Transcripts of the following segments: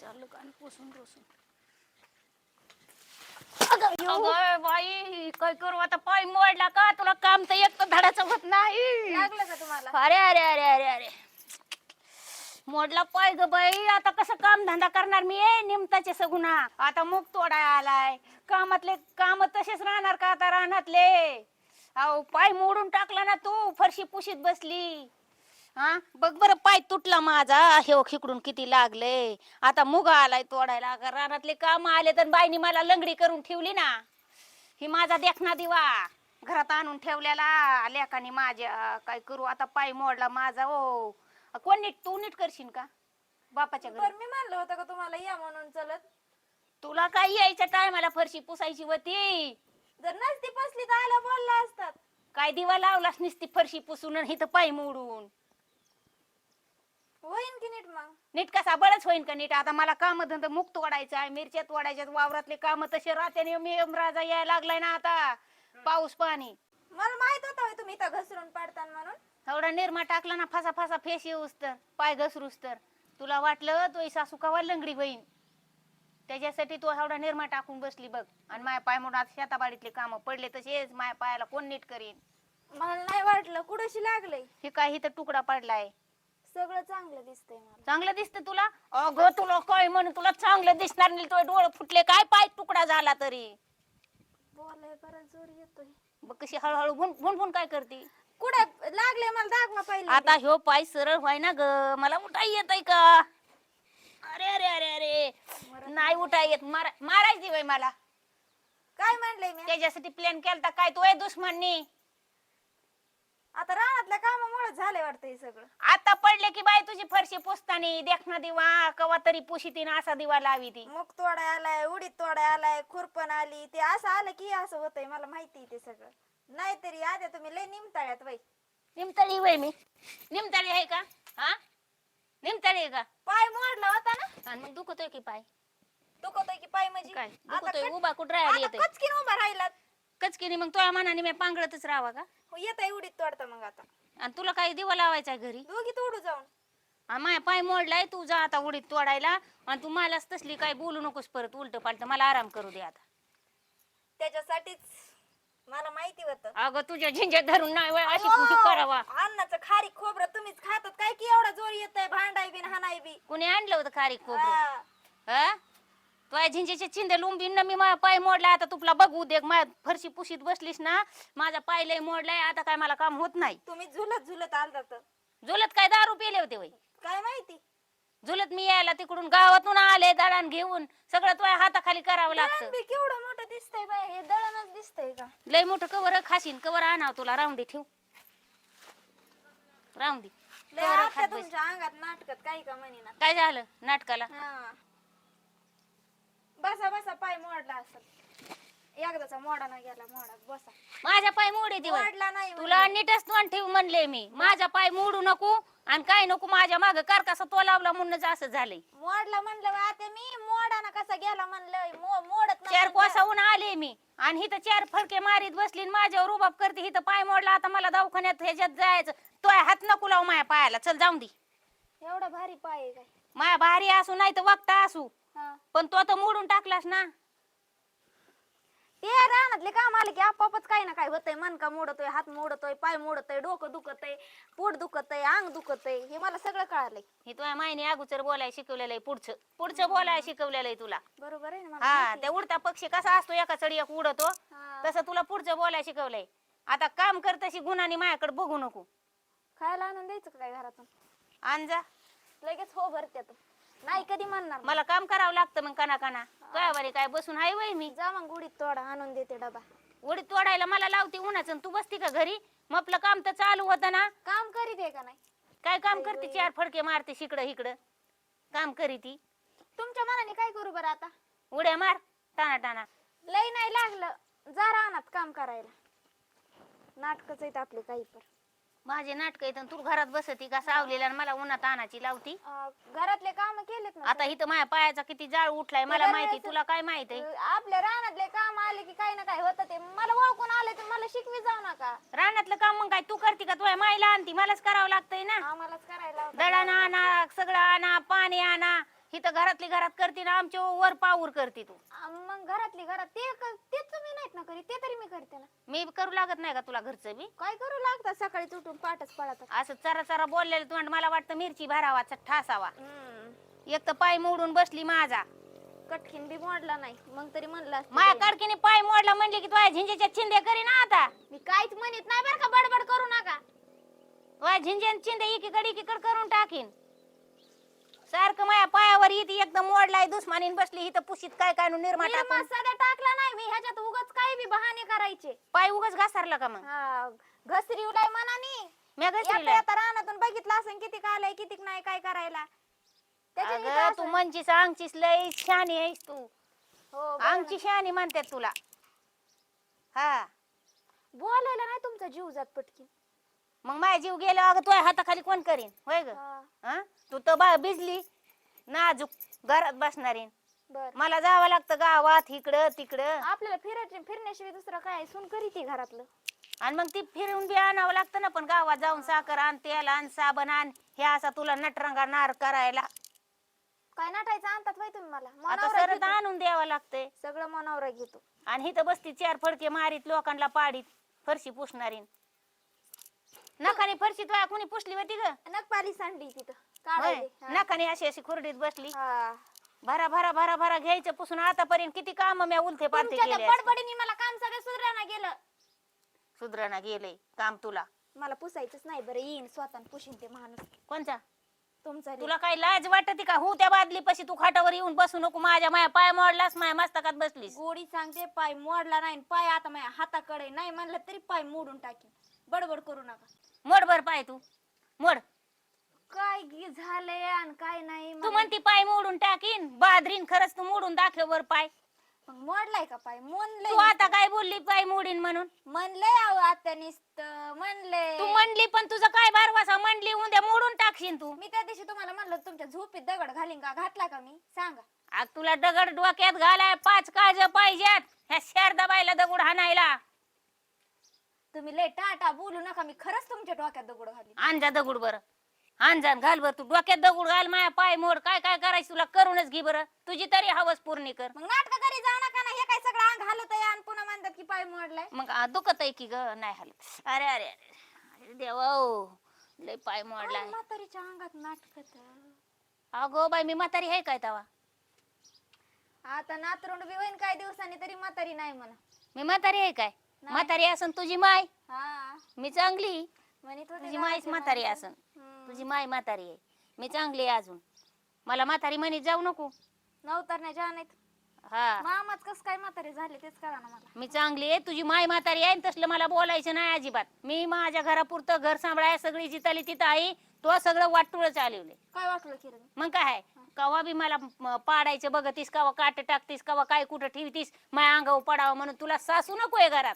चाललं का आणि पुसून पुसून. अगं अगं बाई काय करू आता? पाय मोडला का? तुला काम तर एक तर धडाचं होत नाही. लागलं का तुम्हाला? अरे अरे अरे अरे अरे. मोडला पाय ग बाई. आता कसं काम धंदा करणार मी ए निमताचे सगुना आता मुख तोडाय आलाय. कामातले काम तसेच राहणार का आता रानातले? अहो पाय मोडून टाकला ना तू फरशी पुशीत बसली. हा? बघ बरं पाय तुटला माझा. हे इकडून किती लागले. आता मुगा आलाय तोडायला. अगं रानातले काम आले तर बाईनी मला लंगडी करून ठेवली ना. ही माझा देखना दिवा. घरात आणून ठेवलेला. लेकानी माझ्या काय करू आता पाय मोडला माझा ओ. कोण नीट तू नीट करशील का? बापाच्या घरी. बरं मी म्हणलं होतं का तुम्हाला या म्हणून चलत? तुला काय यायच्या टायमाला फरशी पुसायची होती? जर नसती पसली तर आल्या बोलला असतात. काय दिवा लावलास नुसती फरशी पुसून आणि इथं पाय मोडून? होईन की नीट मग? नीट कसा? बरंच होईन का नीट? आता मला काम धंदा मुक्त वाढायचं आहे मिरच्यात वाढायच्यात वावरातले काम तसे राहते मी राजा यायला लागलाय ना आता. पाऊस पाणी. मला माहीत होतं होय तुम्ही इथं घसरून पडतान म्हणून. थोडा निरमा टाकला ना फासा फासा फेस येऊस तर पाय घसरूस तर तुला वाटलं तो सासू कवा लंगडी होईन त्याच्यासाठी तू एवढा निरमा टाकून बसली बघ. आणि माया पाय म्हणून आता शेताबाडीतले काम पडले तसेच माया पायाला कोण नीट करीन? मला नाही वाटलं. कुठशी लागलंय? हे काय इथं तुकडा पडलाय? सगळं चांगलं दिसतंय मला. चांगलं दिसतं तुला? अगं तुला काय म्हण तुला चांगलं दिसणार नाही तुझे डोळे फुटले काय? पाय तुकडा झाला तरी. बोलाय परत जोर येतोय. बघ कशी हळूहळू भुन भुन भुन काय करते? कुठे? लागले मला दाखवा पहिले. आता ह्यो पाय सरळ व्हाय ना ग. मला उठाई येत आहे का? अरे अरे अरे अरे. नाही उठाय येत. मारा मारायची बाई मला. काय म्हणलंय मी त्याच्यासाठी प्लॅन केलता. काय तो आहे दुश्मननी? आता रानातल्या कामामुळे झालंय वाटतं हे सगळं. आता पडले की बाई तुझी फरशी पुसतानी देखना दिवा कवा तरी पुशीतीन असा दिवा लावी ती. मुग तोडाय आलाय उडीद तोडाय आलाय खुरपण आली ते असं आलं की असं होतंय मला माहिती आहे ते सगळं. नाहीतरी आद्या तुम्ही लय निमताळ्यात बाई. निमतळी वय मी. निमतळी आहे का? हा? निमतळी आहे का? पाय मोडला होता ना. आणि मग दुखतोय की पाय? दुखतोय की पाय म्हणजे? काय? आता दुखतोय? उभा कुठं राहायला येतोय? कचकीन उभा राहिलात. कचकिनी मग तुझ्या मनाने मी पांगळतच राहावा का? येत उडीद तोडता मग आता. आणि तुला काही दिवा लावायचा आहे घरी? दोघी तोडू जाऊन. माझ्या पाय मोडलाय तू जा आता उडीत तोडायला. आणि तू मलाच तसली काय बोलू नकोस परत उलट पालट मला आराम करू दे आता. त्याच्यासाठीच मला माहिती होतं. अगं तुझ्या झिंज्या धरून नाही वय अशी कुठे करावा? अन्नाचं खारी खोबरं तुम्हीच खातात. काय की एवढा जोर येतोय भांडाय बी हाणाय बी कुणी आणलं होतं खारी खोबरं? हा. तुझ्या झिंजेचे चिंदे लुंबीन मी माझा पाय मोडलाय. आता तुला बघू दे माझ्या फरशी पुशीत बसलीस ना माझा पाय लय मोडलाय आता काय मला काम होत नाही. तुम्ही झुलत झुलत आलतात. झुलत काय दारू पेले होते वय काय माहिती? झुलत मी यायला तिकडून गावातून आले दळण घेऊन. सगळं तुझ्या हाताखाली करावं लागतं. बी केवढं मोठं दिसतंय बाय हे दळणच दिसतंय का? लय मोठं कवर खाशीन कवर आणाव तुला दे ठेव. लय कवर बस. तुमच्या अंगात नाटकात काही का म्हणेना काय झालं नाटकाला? हा. बसा बसा पाय मोडला असं एकदाचा मोडा ना गेला मोडा बसा. माझा पाय मोडे दिवस. मोडला नाही तुला. नीटच तोंड ठेव म्हणले मी. माझा पाय मोडू नको आणि काय नको माझ्या माग. कारकासा तो लावला म्हणूनच असं झालंय. मोडला म्हणलं बा आता मी मोडा ना कसा गेला म्हणलं मो- मोडत नाही चार म्हणलं. कोसाहून आले मी. आणि इथं चार फडके मारीत बसली आणि माझ्यावर रुबाब करते. इथं पाय मोडला आता मला दवाखान्यात ह्याच्यात जायचं. तो हात नको लावू माझ्या पायाला. चल जाऊन दे. एवढा भारी पाय आहे काय? माझ्या भारी असू नाही तर वक्ता असू. हा. पण तो तर मोडून टाकलास ना. ते रानातले काम आले की आपापच काही ना काय होतंय. मनका मोडतोय हात मोडतोय पाय मोडतोय डोकं दुखतय पोट दुखतय अंग दुखतय. हे मला सगळं कळालंय. हे तुझ्या मायने अगोदर बोलाय शिकवलेलं आहे पुढचं. पुढचं बोलाय शिकवलेलं आहे तुला. बरोबर आहे ना मला हा त्या उडता पक्षी कसा असतो एका चढी एक उडतो. हा. तसं तुला पुढचं बोलाय शिकवलंय. आता काम कर तशी गुणाने माझ्याकडे बघू नको. खायला आणून द्यायचं का काय घरातून? आण जा. लगेच हो भरत्यात. नाही कधी म्हणणार मला काम करावं लागतं मग काना काना काय बरे काय बसून हाय वय मी. जा मग गुडीत तोडा आणून देते डबा. उडीत तोडायला मला लावते उन्हाचं आणि तू बसती का घरी? मग आपलं काम तर चालू होतं ना. काम करीत आहे का नाही? काय काम करते? चार फडके मारते शिकडं इकडं काम करी ती. तुमच्या मनाने काय करू बरं आता? उड्या मार टाना टाना लय नाही लागलं. जा रानात काम करायला. नाटकच आहेत आपले काही पण. माझे नाटक येत तू घरात बसती का सावलेला आणि मला उन्हात आणाची लावती? अं, घरातले काम केलेत ना आता इथं माझ्या पायाचा किती जाळ उठलाय मला माहिती तुला काय माहिती? अं, आपल्या रानातले काम आले की काही ना काही होत ते. मला ओळखून आले तर मला शिकवी जाऊ नका. रानातलं काम मग काय तू करते का? तुझ्या मायला आणती मलाच करावं लागतंय ना. आम्हालाच करायला होतं. दळण आणा सगळं आणा पाणी आणा. इथं घरातली घरात करते ना आमच्या वर पाऊर करते तू. आ, मग घरातली घरात ते क- ते तुम्ही नाहीत ना करी ते तरी मी करते ना. मी करू लागत नाही का तुला घरचं बी? काय करू लागतात सकाळी उठून पाठच पळतात असं चरा चरा बोललेलं तोंड मला वाटतं मिरची भरावाचा ठासावा. हम्म. एक तर पाय मोडून बसली माझा. कटकीन बी मोडला नाही. मग तरी म्हणलं ते. कडकीने पाय मोडला म्हणले की तुझ्या झिंजेच्या चिंदे करी ना आता. मी काहीच म्हणत नाही बरं का बडबड करू नका. तुझ्या झिंजे चिंदे एकीकडे एकीकडे करून टाकीन. सारखं माझ्या पायावर येते एकदम मोडलाय दुश्मनीन बसली इथं पुशीत काय काय नु निर्मा निर्मा टाकून सध्या टाकला नाही मी ह्याच्यात उगाच काही बी बहाणे करायचे. पाय उगाच घासारला का मग? हा घसरी उलाय मनानी. मी येता घसरीला. येता रानातून बघितलं असं किती आलंय किती नाही काय करायला. त्याच्याने अगं इथं तू असं- म्हणचीस अंगचीस लय शहाणी आहेस तू. हो बरं अंगची शहाणी म्हणतात तुला. हा. बोलायला नाही तुमचा जीव जात पटकी मग माझा जीव गेला अगं तुझ्या हाताखाली कोण करीन? होय ग? हा, तू तर बा भिजली नाजूक घरात बसणारी बर. मला जावं लागतं गावात इकडं तिकडं. आपल्याला फिरायचे फिरण्याशिवाय दुसरं काय सून करीत आहे घरातलं. आणि मग ती फिरून बी आणावं लागतं ना पण गावात जाऊन साखर आण तेल आण साबण आण हे असा तुला नटरंगा नार करायला. काय नाटायचं आणतात वय तुम्ही मला? आता मनावर घेतो. आणून द्यावं लागतंय. सगळं मनावर घेतो. आणि इथं बसती चार फडके मारीत लोकांना पाडीत फरशी पुसणारी नकाने फरशी तुला कुणी पुसली होती ग? नकपाली सांडली तिथं होय? काढायची हा. नकाने अशी अशी खुरडीत बसली. हा. भरा भरा भरा भरा घ्यायचं पुसून आतापर्यंत किती काम मी उलथे पालथे तुमच्या त्या केले असते. बडबडीने मला काम सगळं सुधारणा गेलं सुधरणा गेलंय काम तुला. मला पुसायचंच नाही बरं येईन स्वतः पुशीन ते माणूस. कोणचा? तुमचा तुला काही लाज वाटते का? हो त्या बादली पशी तू खाटावर येऊन बसू नको माझ्या माया पाय मोडलास माया मस्तकात बसलीस. गोडी सांगते पाय मोडला नाही पाय आता माझ्या हाताकडे नाही म्हणलं तरी पाय मोडून टाकीन. बडबड करू नका. मोड बर पाय तू. मोड. काय गी झालंय आणि काय नाही तू मला- म्हणती पाय मोडून टाकीन बादरीन खरंच तू मोडून दाखव वर पाय. मग मोडलाय का पाय? तू म्हणलंय आता काय बोलली पाय मोडीन म्हणून? म्हणलंय अहो आता नुसत म्हणलंय. तू म्हणली पण तुझं काय बारवासा म्हणली उद्या मोडून टाकशील तू. मी त्या दिवशी तुम्हाला म्हणलं तुमच्या झोपीत दगड घालीन का? घातला का मी? सांगा. आज तुला दगड डोक्यात घालाय पाच काळज पाहिजेत. ह्या शेर दबायला दगड हाणायला. तुम्ही लय टाटा बोलू नका मी खरंच तुमच्या डोक्यात दगड घालीन. आणजा दगड बर. आणजा घाल बर तू. डोक्यात दगड घाल माया पाय मोड. काय काय करायचं तुला? करूनच घे बरं. तुझी तरी हवस पूर्ण कर. मग नाटक करी जाऊ नका ना हे काय सगळं अंग घालत आहे आणि पुन्हा म्हणतात की पाय मोडलाय. मग आ, दुखत आहे की ग? नाही हालत. अरे अरे अरे अरे देवा ओ, लय पाय मोडलाय. काय म्हातारीच्या अंगात नाटकत अगो बाई मी म्हातारी आहे काय तवा? आता नातरुंड बी होईन काही दिवसांनी तरी म्हातारी नाही म्हणा. मी म्हातारी आहे काय. म्हातारी असन तुझी माय. हा. मी चांगली म्हणत होते तुझी मायच म्हातारी. असन. तुझी माय म्हातारी आहे. मी चांगली आहे अजून. मला म्हातारी म्हणीत जाऊ नको. नवतरण्याच्या हा. मामाच कस काय म्हातारे झाले तेच करा ना मला. मी चांगली आहे तुझी माय म्हातारी आहे आणि तसलं मला बोलायचं नाही अजिबात. मी माझ्या घरापुरतं घर सांभाळाय सगळी जिथली तिथं आहे तो सगळं वाटुळ चालवले काय वाटलं? मग काय आहे? कवा बी मला म, पाडायचं बघतीस कवा काट टाकतीस कवा काय कुठं ठेवतीस माझ्या अंगावर पडावं म्हणून तुला सासू नको आहे घरात.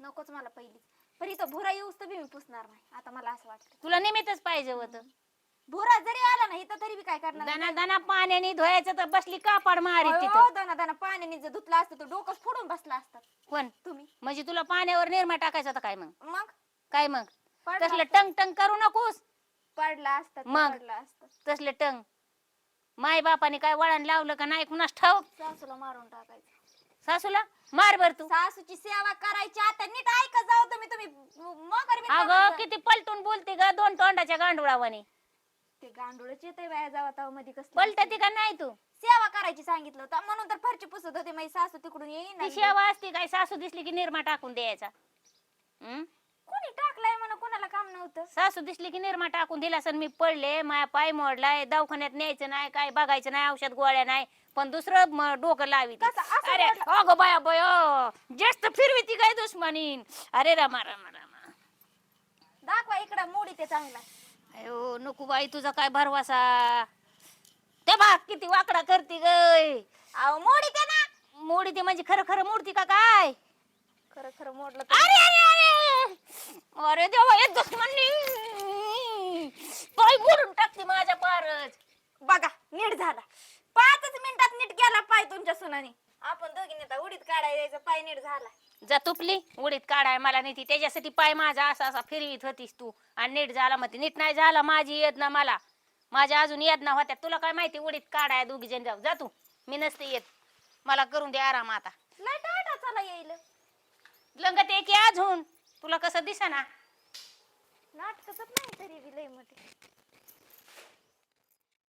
नकोच मला पहिली पण इथं भुरा येऊस तर बी मी पुसणार नाही आता मला असं वाटतं. तुला निमित्तच पाहिजे होतं. भुरा जरी आला ना इथं तरी बी काय करणार? दाना दाना पाण्याने धुवायचं तर बसली कापड अहो, तिथं. दाना दाना पाण्याने जर धुतला असतं तर डोकंच फोडून बसला असतात कोण? तुम्ही. म्हणजे तुला पाण्यावर निर्मा टाकायचं होतं काय मग? मग? काय मग? पडला तसलं असता. टंग टंग करू नकोस. पडला असतात मग? पडला असतात तसलं टंग. माय बापाने काय वळण लावलं का नाही कुणास ठाऊक? सासूला मारून टाकायचं. सासूला? मार बर तू. सासूची सेवा करायची आता नीट ऐकत जाऊ तुम्ही तुम्ही मोकर बी अगं करायचं. किती पलटून बोलते ग दोन तोंडाच्या गांडुळावाने. ते गांडूळच येते बाया जावा मध्ये कसं पलटती का नाही तू? सेवा करायची सांगितलं होतं. म्हणून तर फरची पुसत होते माझी सासू तिकडून येईन ती शेवा असती काय? सासू दिसली की निर्मा टाकून द्यायचा. हं? कोणी टाकलाय म्हणून कोणाला काम नव्हतं? सासू दिसली की निर्मा टाकून दिला सण मी पडले माया पाय मोडलाय दवाखान्यात न्यायचं नाही काय बघायचं नाही औषध गोळ्या नाही पण दुसरं म- डोकं लावी कसं? असं अरे? अगो बाया बय जास्त फिरवी ती काय दुश्मनीन? अरे रामा रामा रामा. दाखवा इकडं मोडी ते चांगला. अयो नको बाई तुझा काय भरवासा? ते बा किती वाकडा करते गय अहो मोडी ते ना. मोडी ती म्हणजे खरं खरं मोडती का काय? खरं खरं मोडलं तर. अरे अरे अरे अरे. देवा हे दुश्मनी पाय मोडून टाकते माझ्या पारच. बघा नीट झाला. पाचच मिनिटात नीट गेला पाय तुमच्या सुनाने. आपण दोघींनी आता उडीत काढायला जायचं पाय नीट झाला. जा तुपली उडीत काढाय मला नाही ती. त्याच्यासाठी पाय माझा असा असा फिरवीत होतीस तू. आणि नीट झाला मग नीट नाही झाला माझी येत ना मला. माझ्या अजून यादना होत्या. तुला काय माहिती उडीत काढाय दोघी जण जाऊ. जा तू. मी नसते येत. मला करून दे आराम आता. लय टाटा चला येईल लंगत एक अजून. तुला कसं दिसा ना नाटकच नाही तरी बी लय मोठे.